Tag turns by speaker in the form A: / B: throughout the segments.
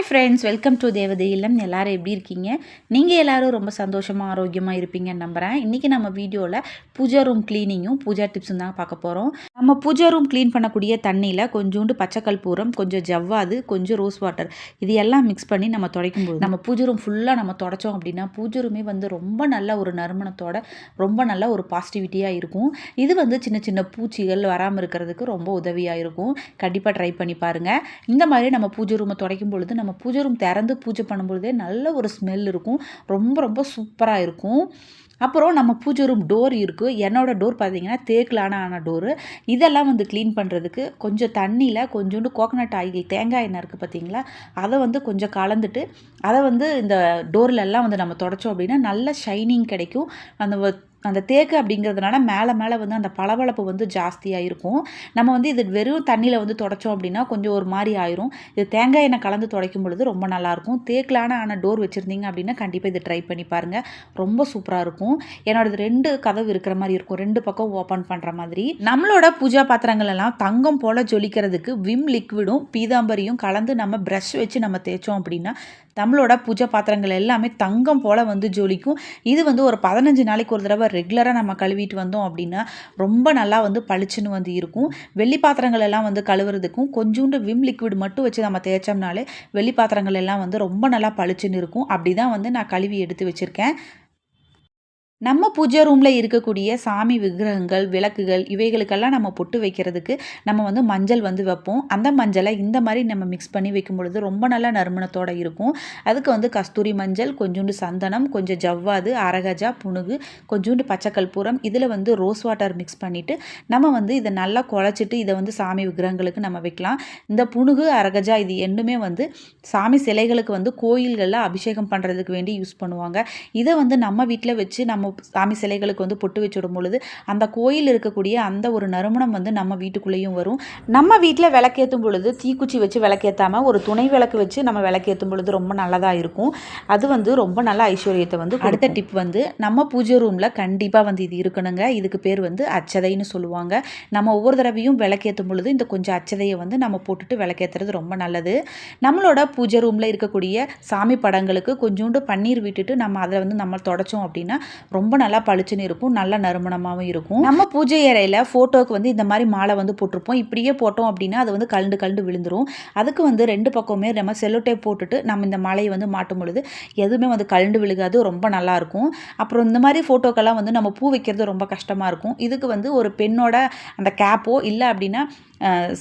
A: Hi friends welcome to தேவதை இல்லம் எல்லோரும் எப்படி இருக்கீங்க? நீங்கள் எல்லோரும் ரொம்ப சந்தோஷமாக ஆரோக்கியமாக இருப்பீங்கன்னு நம்புகிறேன் இன்றைக்கி நம்ம வீடியோவில் பூஜா ரூம் க்ளீனிங்கும் பூஜா டிப்ஸும் தான் பார்க்க போகிறோம் நம்ம பூஜா ரூம் க்ளீன் பண்ணக்கூடிய தண்ணியில் கொஞ்சோண்டு பச்சை பூரம் கொஞ்சம் ஜவ்வாது கொஞ்சம் ரோஸ் வாட்டர் இது எல்லாம் மிக்ஸ் பண்ணி நம்ம துடைக்கும் போது நம்ம பூஜை ரூம் ஃபுல்லாக நம்ம தொடச்சோம் அப்படின்னா பூஜை ரூமே வந்து ரொம்ப நல்ல ஒரு நறுமணத்தோட ரொம்ப நல்ல ஒரு பாசிட்டிவிட்டியாக இருக்கும். இது வந்து சின்ன சின்ன பூச்சிகள் வராமல் இருக்கிறதுக்கு ரொம்ப உதவியாக இருக்கும். கண்டிப்பாக ட்ரை பண்ணி பாருங்கள் இந்த மாதிரி நம்ம பூஜை ரூமை துடைக்கும் பொழுது நம்ம பூஜை ரூம் திறந்து பூஜை பண்ணும்பொழுதே நல்ல ஒரு ஸ்மெல் இருக்கும். ரொம்ப ரொம்ப சூப்பராக இருக்கும். அப்புறம் நம்ம பூஜை ரூம் டோர் இருக்குது என்னோடய டோர் பார்த்தீங்கன்னா தேக்கிலான ஆன டோரு இதெல்லாம் வந்து க்ளீன் பண்ணுறதுக்கு கொஞ்சம் தண்ணியில் கொஞ்சோண்டு கோகனட் ஆயில் தேங்காய் எண்ணெய் இருக்குது பார்த்தீங்களா அதை வந்து கொஞ்சம் கலந்துட்டு அதை வந்து இந்த டோர்லெல்லாம் வந்து நம்ம தொடச்சோம் அப்படின்னா நல்ல ஷைனிங் கிடைக்கும். அந்த அந்த தேக்கு அப்படிங்கிறதுனால மேலே மேலே வந்து அந்த பளபளப்பு வந்து ஜாஸ்தியாக இருக்கும். நம்ம வந்து இது வெறும் தண்ணியில் வந்து தொடச்சோம் அப்படின்னா கொஞ்சம் ஒரு மாதிரி ஆயிரும். இது தேங்காய் எண்ணெய் கலந்து துடைக்கும் பொழுது ரொம்ப நல்லாயிருக்கும் தேக்கிலான ஆன டோர் வச்சுருந்தீங்க அப்படின்னா கண்டிப்பாக இது ட்ரை பண்ணி பாருங்கள் ரொம்ப சூப்பராக இருக்கும். என்னோடது ரெண்டு கதவு இருக்கிற மாதிரி இருக்கும். ரெண்டு பக்கம் ஓப்பன் பண்ணுற மாதிரி. நம்மளோட பூஜா பாத்திரங்கள் எல்லாம் தங்கம் போல் ஜொலிக்கிறதுக்கு விம் லிக்விடும் பீதாம்பரியும் கலந்து நம்ம ப்ரஷ் வச்சு நம்ம தேய்ச்சோம் அப்படின்னா நம்மளோட பூஜை பாத்திரங்கள் எல்லாமே தங்கம் போல் வந்து ஜொலிக்கும். இது வந்து ஒரு பதினஞ்சு நாளைக்கு ஒரு தடவை ரெகுலராக நம்ம கழுவிட்டு வந்தோம் அப்படின்னா ரொம்ப நல்லா வந்து பளிச்சுன்னு வந்து இருக்கும். வெள்ளி பாத்திரங்கள் எல்லாம் வந்து கழுவுறதுக்கும் கொஞ்சோண்டு விம் லிக்விட் மட்டும் வச்சு நம்ம தேய்ச்சோம்னாலே வெள்ளி பாத்திரங்கள் எல்லாம் வந்து ரொம்ப நல்லா பளிச்சுன்னு இருக்கும். அப்படி தான் வந்து நான் கழுவி எடுத்து வச்சுருக்கேன். நம்ம பூஜை ரூமில் இருக்கக்கூடிய சாமி விக்கிரகங்கள் விளக்குகள் இவைகளுக்கெல்லாம் நம்ம பொட்டு வைக்கிறதுக்கு நம்ம வந்து மஞ்சள் வந்து வைப்போம். அந்த மஞ்சளை இந்த மாதிரி நம்ம மிக்ஸ் பண்ணி வைக்கும் பொழுது ரொம்ப நல்ல நறுமணத்தோடு இருக்கும். அதுக்கு வந்து கஸ்தூரி மஞ்சள் கொஞ்சோண்டு சந்தனம் கொஞ்சம் ஜவ்வாது அரகஜா புணுகு கொஞ்சோண்டு பச்சை கற்பூரம் இதில் வந்து ரோஸ் வாட்டர் மிக்ஸ் பண்ணிவிட்டு நம்ம வந்து இதை நல்லா குழச்சிட்டு இதை வந்து சாமி விக்கிரகங்களுக்கு நம்ம வைக்கலாம். இந்த புணுகு அரகஜா இது என்னுமே வந்து சாமி சிலைகளுக்கு வந்து கோயில்களில் அபிஷேகம் பண்ணுறதுக்கு வேண்டி யூஸ் பண்ணுவாங்க. இதை வந்து நம்ம வீட்டில் வச்சு நம்ம சாமி சிலைகளுக்கு வந்து பொட்டு வச்சுடும் பொழுது அந்த கோயில் இருக்கக்கூடிய அந்த ஒரு நறுமணம் வந்து நம்ம வீட்டுக்குள்ளேயும் வரும். நம்ம வீட்டில் விளக்கேற்றும் பொழுது தீக்குச்சி வச்சு விளக்கேற்றாமல் ஒரு துணை விளக்கு வச்சு நம்ம விளக்கேற்றும் பொழுது ரொம்ப நல்லதாக இருக்கும். அது வந்து ரொம்ப நல்ல ஐஸ்வர்யத்தை வந்து அடுத்த டிப் வந்து நம்ம பூஜை ரூமில் கண்டிப்பாக வந்து இது இருக்கணுங்க. இதுக்கு பேர் வந்து அச்சதைன்னு சொல்லுவாங்க. நம்ம ஒவ்வொரு தடவையும் விளக்கேற்றும் பொழுது இந்த கொஞ்சம் அச்சதையை வந்து நம்ம போட்டுட்டு விளக்கேற்றுறது ரொம்ப நல்லது. நம்மளோட பூஜை ரூமில் இருக்கக்கூடிய சாமி படங்களுக்கு கொஞ்சோண்டு பன்னீர் விட்டுட்டு நம்ம அதை வந்து நம்ம தொடச்சோம் அப்படின்னா ரொம்ப நல்லா பளிச்சுன்னு இருக்கும். நல்ல நறுமணமாகவும் இருக்கும். நம்ம பூஜை அறையில் ஃபோட்டோவுக்கு வந்து இந்த மாதிரி மாலை வந்து போட்டிருப்போம். இப்படியே போட்டோம் அப்படின்னா அது வந்து கலண்டு கலண்டு விழுந்துரும். அதுக்கு வந்து ரெண்டு பக்கமே நம்ம செல்லோட்டே போட்டுட்டு நம்ம இந்த மாலையை வந்து மாட்டும் பொழுது எதுவுமே வந்து கலண்டு விழுகாது. ரொம்ப நல்லாயிருக்கும் அப்புறம் இந்த மாதிரி ஃபோட்டோக்கெல்லாம் வந்து நம்ம பூ வைக்கிறது ரொம்ப கஷ்டமாக இருக்கும். இதுக்கு வந்து ஒரு பெண்ணோட அந்த கேப்போ இல்லை அப்படின்னா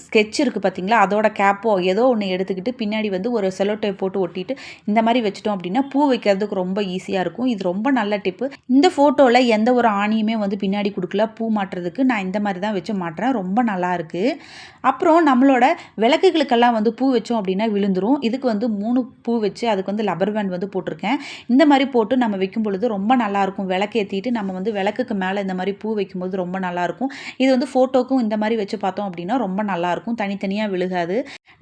A: ஸ்கெட்ச் இருக்குது பார்த்தீங்களா அதோட கேப்போ ஏதோ ஒன்று எடுத்துக்கிட்டு பின்னாடி வந்து ஒரு செலோட்டை போட்டு ஒட்டிட்டு இந்த மாதிரி வச்சுட்டோம் அப்படின்னா பூ வைக்கிறதுக்கு ரொம்ப ஈஸியாக இருக்கும். இது ரொம்ப நல்ல டிப்பு இந்த ஃபோட்டோவில் எந்த ஒரு ஆணியுமே வந்து பின்னாடி கொடுக்கல. பூ மாட்டுறதுக்கு நான் இந்த மாதிரி தான் வச்சு மாட்டுறேன். ரொம்ப நல்லா இருக்குது அப்புறம் நம்மளோட விளக்குகளுக்கெல்லாம் வந்து பூ வச்சோம் அப்படின்னா விழுந்துரும். இதுக்கு வந்து மூணு பூ வச்சு அதுக்கு வந்து லப்பர் பேண்ட் வந்து போட்டிருக்கேன். இந்த மாதிரி போட்டு நம்ம வைக்கும் பொழுது ரொம்ப நல்லாயிருக்கும் விளக்கேற்றிட்டு நம்ம வந்து விளக்குக்கு மேலே இந்த மாதிரி பூ வைக்கும்போது ரொம்ப நல்லாயிருக்கும் இது வந்து ஃபோட்டோக்கும் இந்த மாதிரி வச்சு பார்த்தோம் அப்படின்னா ரொம்ப நல்லாயிருக்கும் தனித்தனியாக விழுகாது.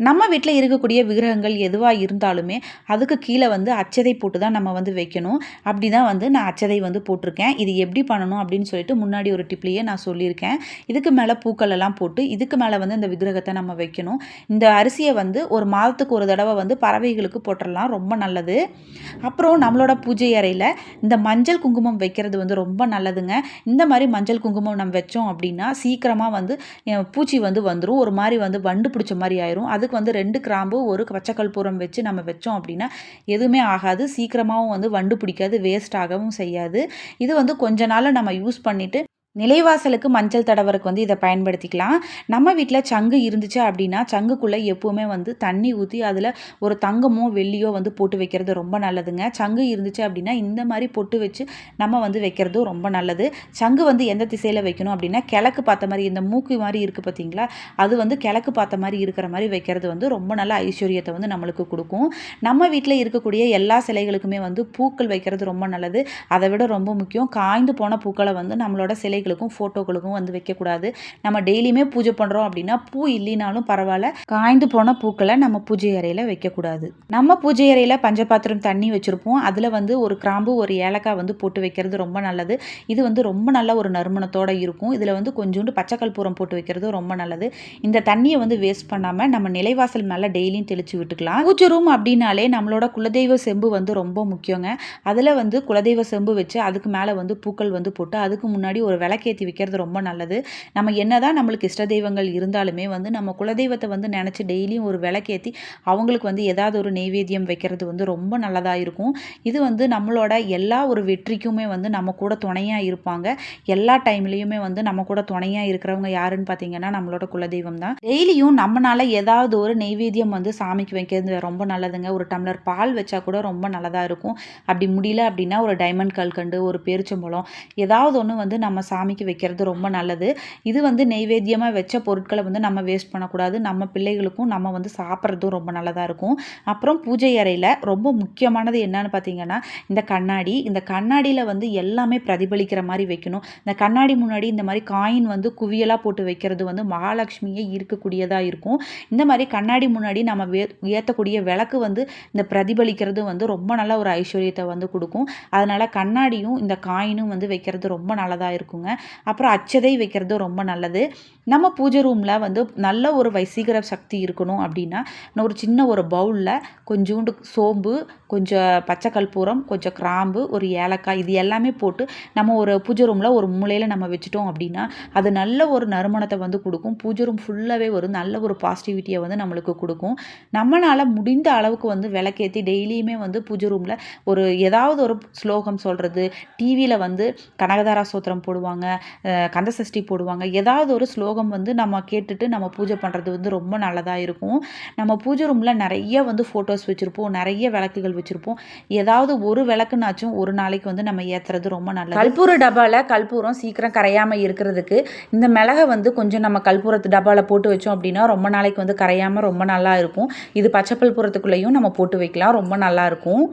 A: நம்ம வீட்டில் இருக்கக்கூடிய விக்கிரகங்கள் எதுவாக இருந்தாலுமே அதுக்கு கீழே வந்து அச்சதை போட்டு தான் நம்ம வந்து வைக்கணும். அப்படி தான் வந்து நான் அச்சதை வந்து போட்டிருக்கேன். இது எப்படி பண்ணணும் அப்படின்னு சொல்லிட்டு முன்னாடி ஒரு டிப்லேயே நான் சொல்லியிருக்கேன். இதுக்கு மேலே பூக்கள் எல்லாம் போட்டு இதுக்கு மேலே வந்து இந்த விக்கிரகத்தை நம்ம வைக்கணும். இந்த அரிசியை வந்து ஒரு மாதத்துக்கு ஒரு தடவை வந்து பறவைகளுக்கு போட்டுடலாம் ரொம்ப நல்லது. அப்புறம் நம்மளோட பூஜை அறையில் இந்த மஞ்சள் குங்குமம் வைக்கிறது வந்து ரொம்ப நல்லதுங்க. இந்த மாதிரி மஞ்சள் குங்குமம் நம்ம வச்சோம் அப்படின்னா சீக்கிரமாக வந்து பூச்சி வந்து வந்துடும் ஒரு மாதிரி வந்து வண்டு பிடிச்ச மாதிரி ஆயிரும். அதுக்கு வந்து ரெண்டு கிராம்பு ஒரு பச்சைக்கல்பூரம் வச்சு நம்ம வச்சோம் அப்படின்னா எதுவுமே ஆகாது. சீக்கிரமாகவும் வந்து வண்டு பிடிக்காது வேஸ்ட் ஆகவும் செய்யாது. இது வந்து கொஞ்ச நாள் நம்ம யூஸ் பண்ணிவிட்டு நிலைவாசலுக்கு மஞ்சள் தடவருக்கு வந்து இதை பயன்படுத்திக்கலாம். நம்ம வீட்டில் சங்கு இருந்துச்சு அப்படின்னா சங்குக்குள்ளே எப்போவுமே வந்து தண்ணி ஊற்றி அதில் ஒரு தங்கமோ வெள்ளியோ வந்து போட்டு வைக்கிறது ரொம்ப நல்லதுங்க. சங்கு இருந்துச்சு அப்படின்னா இந்த மாதிரி பொட்டு வச்சு நம்ம வந்து வைக்கிறதும் ரொம்ப நல்லது. சங்கு வந்து எந்த திசையில் வைக்கணும் அப்படின்னா கிழக்கு பார்த்த மாதிரி இந்த மூக்கு மாதிரி இருக்குது பார்த்தீங்களா அது வந்து கிழக்கு பார்த்த மாதிரி இருக்கிற மாதிரி வைக்கிறது வந்து ரொம்ப நல்ல ஐஸ்வர்யத்தை வந்து நம்மளுக்கு கொடுக்கும். நம்ம வீட்டில் இருக்கக்கூடிய எல்லா சிலைகளுக்குமே வந்து பூக்கள் வைக்கிறது ரொம்ப நல்லது. அதை விட ரொம்ப முக்கியம் காய்ந்து போன பூக்களை வந்து நம்மளோட சிலைகள் சிலைகளுக்கும் ஃபோட்டோக்களுக்கும் வந்து வைக்கக்கூடாது. நம்ம டெய்லியுமே பூஜை பண்ணுறோம் அப்படின்னா பூ இல்லைனாலும் பரவாயில்ல. காய்ந்து போன பூக்களை நம்ம பூஜை அறையில் வைக்கக்கூடாது. நம்ம பூஜை அறையில் பஞ்சபாத்திரம் தண்ணி வச்சுருப்போம். அதில் வந்து ஒரு கிராம்பு ஒரு ஏலக்காய் வந்து போட்டு வைக்கிறது ரொம்ப நல்லது. இது வந்து ரொம்ப நல்ல ஒரு நறுமணத்தோடு இருக்கும். இதில் வந்து கொஞ்சோண்டு பச்சை கற்பூரம் போட்டு வைக்கிறது ரொம்ப நல்லது. இந்த தண்ணியை வந்து வேஸ்ட் பண்ணாமல் நம்ம நிலைவாசல் மேலே டெய்லியும் தெளித்து விட்டுக்கலாம். பூஜை ரூம் அப்படின்னாலே நம்மளோட குலதெய்வ செம்பு வந்து ரொம்ப முக்கியங்க. அதில் வந்து குலதெய்வ செம்பு வச்சு அதுக்கு மேலே வந்து பூக்கள் வந்து போட்டு அதுக்கு முன்னாடி ஒரு விளக்கேற்றி வைக்கிறது ரொம்ப நல்லது. நம்ம என்னதான் நம்மளுக்கு இஷ்ட தெய்வங்கள் இருந்தாலுமே வந்து நம்ம குலதெய்வத்தை வந்து நினச்சி டெய்லியும் ஒரு விளக்கேற்றி அவங்களுக்கு வந்து ஏதாவது ஒரு நெய்வேத்தியம் வைக்கிறது வந்து ரொம்ப நல்லதாக இருக்கும். இது வந்து நம்மளோட எல்லா ஒரு வெற்றிக்குமே வந்து நம்ம கூட துணையாக இருப்பாங்க. எல்லா டைம்லேயுமே வந்து நம்ம கூட துணையாக இருக்கிறவங்க யாருன்னு பார்த்தீங்கன்னா நம்மளோட குலதெய்வம் தான். டெய்லியும் நம்மளால் ஏதாவது ஒரு நெய்வேத்தியம் வந்து சாமிக்கு வைக்கிறது ரொம்ப நல்லதுங்க. ஒரு டம்ளர் பால் வச்சா கூட ரொம்ப நல்லதாக இருக்கும். அப்படி முடியல அப்படின்னா ஒரு டைமண்ட் கல்கண்டு ஒரு பேரிச்சம்பழம் ஏதாவது ஒன்று வந்து நம்ம சாமிக்கு வைக்கிறது ரொம்ப நல்லது. இது வந்து நெய்வேத்தியமாக வச்ச பொருட்களை வந்து நம்ம வேஸ்ட் பண்ணக்கூடாது. நம்ம பிள்ளைகளுக்கும் நம்ம வந்து சாப்பிட்றதும் ரொம்ப நல்லதாக இருக்கும். அப்புறம் பூஜை அறையில் ரொம்ப முக்கியமானது என்னன்னு பார்த்தீங்கன்னா இந்த கண்ணாடி. இந்த கண்ணாடியில் வந்து எல்லாமே பிரதிபலிக்கிற மாதிரி வைக்கணும். இந்த கண்ணாடி முன்னாடி இந்த மாதிரி காயின் வந்து குவியலாக போட்டு வைக்கிறது வந்து மகாலட்சுமியே இருக்கக்கூடியதாக இருக்கும். இந்த மாதிரி கண்ணாடி முன்னாடி நம்ம வே ஏற்றக்கூடிய விளக்கு வந்து இந்த பிரதிபலிக்கிறது வந்து ரொம்ப நல்ல ஒரு ஐஸ்வர்யத்தை வந்து கொடுக்கும். அதனால் கண்ணாடியும் இந்த காயினும் வந்து வைக்கிறது ரொம்ப நல்லதாக இருக்குங்க. அப்புறம் அச்சதை வைக்கிறது ரொம்ப நல்லது. நம்ம பூஜை ரூமில் வந்து நல்ல ஒரு வைசீகர சக்தி இருக்கணும் அப்படின்னா ஒரு சின்ன ஒரு பவுலில் கொஞ்சோண்டு சோம்பு கொஞ்சம் பச்சை கற்பூரம் கொஞ்சம் கிராம்பு ஒரு ஏலக்காய் இது எல்லாமே போட்டு நம்ம ஒரு பூஜை ரூமில் ஒரு மூலையில் நம்ம வச்சுட்டோம் அப்படின்னா அது நல்ல ஒரு நறுமணத்தை வந்து கொடுக்கும். பூஜை ரூம் ஃபுல்லாகவே ஒரு நல்ல ஒரு பாசிட்டிவிட்டியை வந்து நம்மளுக்கு கொடுக்கும். நம்மளால் முடிந்த அளவுக்கு வந்து விளக்கேற்றி டெய்லியுமே வந்து பூஜை ரூமில் ஒரு ஏதாவது ஒரு ஸ்லோகம் சொல்கிறது டிவியில் வந்து கனகதாரா சோத்திரம் போடுவாங்க. கந்தசஷ்டி போடுவாங்க. ஏதாவது ஒரு ஸ்லோகம் வந்து நம்ம கேட்டுட்டு நம்ம பூஜை பண்ணுறது வந்து ரொம்ப நல்லதாக இருக்கும். நம்ம பூஜை ரூமில் நிறைய வந்து ஃபோட்டோஸ் வச்சுருப்போம் நிறைய விளக்குகள் வச்சுருப்போம். ஏதாவது ஒரு விளக்குனாச்சும் ஒரு நாளைக்கு வந்து நம்ம ஏற்றுறது ரொம்ப நல்லது. கற்பூர டப்பாவில் கற்பூரம் சீக்கிரம் கரையாமல் இருக்கிறதுக்கு இந்த மிளகை வந்து கொஞ்சம் நம்ம கற்பூரத்து டபாவில் போட்டு வச்சோம் அப்படின்னா ரொம்ப நாளைக்கு வந்து கரையாமல் ரொம்ப நல்லா இருக்கும். இது பச்சைப்பல்புரத்துக்குள்ளேயும் நம்ம போட்டு வைக்கலாம் ரொம்ப நல்லாயிருக்கும்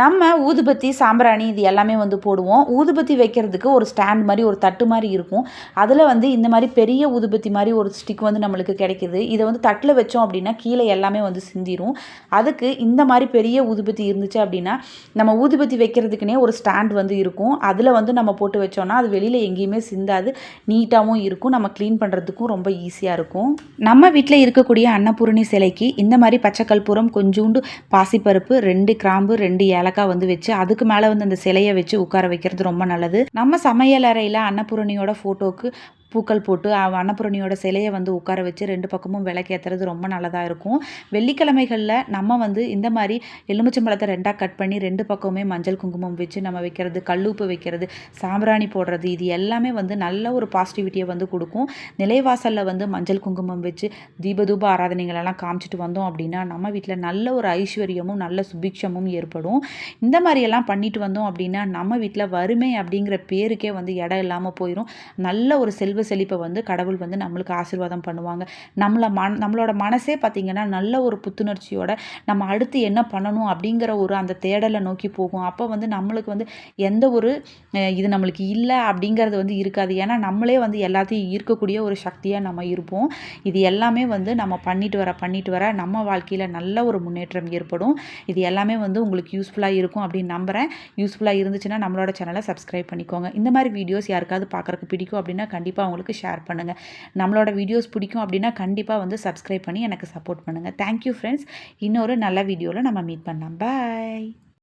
A: நம்ம ஊதுபத்தி சாம்பிராணி இது எல்லாமே வந்து போடுவோம். ஊதுபத்தி வைக்கிறதுக்கு ஒரு ஸ்டாண்ட் மாதிரி ஒரு தட்டு மாதிரி இருக்கும். அதில் வந்து இந்த மாதிரி பெரிய ஊதுபத்தி மாதிரி ஒரு ஸ்டிக் வந்து நம்மளுக்கு கிடைக்கிது. இதை வந்து தட்டில் வச்சோம் அப்படின்னா கீழே எல்லாமே வந்து சிந்திரும். அதுக்கு இந்த மாதிரி பெரிய ஊதுபத்தி இருந்துச்சு அப்படின்னா நம்ம ஊதுபத்தி வைக்கிறதுக்குனே ஒரு ஸ்டாண்ட் வந்து இருக்கும். அதில் வந்து நம்ம போட்டு வச்சோம்னா அது வெளியில் எங்கேயுமே சிந்தாது. நீட்டாகவும் இருக்கும். நம்ம க்ளீன் பண்ணுறதுக்கும் ரொம்ப ஈஸியாக இருக்கும். நம்ம வீட்டில் இருக்கக்கூடிய அன்னபூரணி சிலைக்கு இந்த மாதிரி பச்சை கற்பூரம் கொஞ்சோண்டு பாசிப்பருப்பு ரெண்டு கிராம்பு ரெண்டு விளக்கா வந்து வச்சு அதுக்கு மேலே வந்து அந்த சிலையை வச்சு உட்கார வைக்கிறது ரொம்ப நல்லது. நம்ம சமையல் அறையில் அன்னபூரணியோட ஃபோட்டோக்கு பூக்கள் போட்டு அன்னபூரணியோட சிலையை வந்து உட்கார வச்சு ரெண்டு பக்கமும் விளக்கேற்றுறது ரொம்ப நல்லதாக இருக்கும். வெள்ளிக்கிழமைகளில் நம்ம வந்து இந்த மாதிரி எலுமிச்சம்பழத்தை ரெண்டாக கட் பண்ணி ரெண்டு பக்கமுமே மஞ்சள் குங்குமம் வச்சு நம்ம வைக்கிறது கல்லுப்பு வைக்கிறது சாம்பிராணி போடுறது இது எல்லாமே வந்து நல்ல ஒரு பாசிட்டிவிட்டியை வந்து கொடுக்கும். நிலைவாசலில் வந்து மஞ்சள் குங்குமம் வச்சு தீபதூப ஆராதனைகளெல்லாம் காமிச்சிட்டு வந்தோம் அப்படின்னா நம்ம வீட்டில் நல்ல ஒரு ஐஸ்வர்யமும் நல்ல சுபிக்ஷமும் ஏற்படும். இந்த மாதிரியெல்லாம் பண்ணிட்டு வந்தோம் அப்படின்னா நம்ம வீட்டில் வறுமை அப்படிங்கிற பேருக்கே வந்து இடம் இல்லாமல் போயிடும் நல்ல ஒரு செல்வ செல்வ செழிப்பை வந்து கடவுள் வந்து நம்மளுக்கு ஆசீர்வாதம் பண்ணுவாங்க. நம்மளை மன நம்மளோட மனசே பார்த்திங்கன்னா நல்ல ஒரு புத்துணர்ச்சியோட நம்ம அடுத்து என்ன பண்ணணும் அப்படிங்கிற ஒரு அந்த தேடலை நோக்கி போகும். அப்போ வந்து நம்மளுக்கு வந்து எந்த ஒரு இது நம்மளுக்கு இல்லை அப்படிங்கிறது வந்து இருக்காது. ஏன்னா நம்மளே வந்து எல்லாத்தையும் ஈர்க்கக்கூடிய ஒரு சக்தியாக நம்ம இருப்போம். இது எல்லாமே வந்து நம்ம பண்ணிட்டு வர பண்ணிட்டு வர நம்ம வாழ்க்கையில் நல்ல ஒரு முன்னேற்றம் ஏற்படும். இது எல்லாமே வந்து உங்களுக்கு யூஸ்ஃபுல்லாக இருக்கும் அப்படின்னு நம்புகிறேன் யூஸ்ஃபுல்லாக இருந்துச்சுன்னா நம்மளோட சேனலை சப்ஸ்கிரைப் பண்ணிக்கோங்க. இந்த மாதிரி வீடியோஸ் யாருக்காவது பார்க்குறக்கு பிடிக்கும் அப்படின்னா கண்டிப்பாக அவங்களுக்கு ஷேர் பண்ணுங்கள் நம்மளோட வீடியோஸ் பிடிக்கும் அப்படின்னா கண்டிப்பாக வந்து சப்ஸ்கிரைப் பண்ணி எனக்கு சப்போர்ட் பண்ணுங்கள் தேங்க்யூ ஃப்ரெண்ட்ஸ் இன்னொரு நல்ல வீடியோவில் நம்ம மீட் பண்ணலாம். பாய்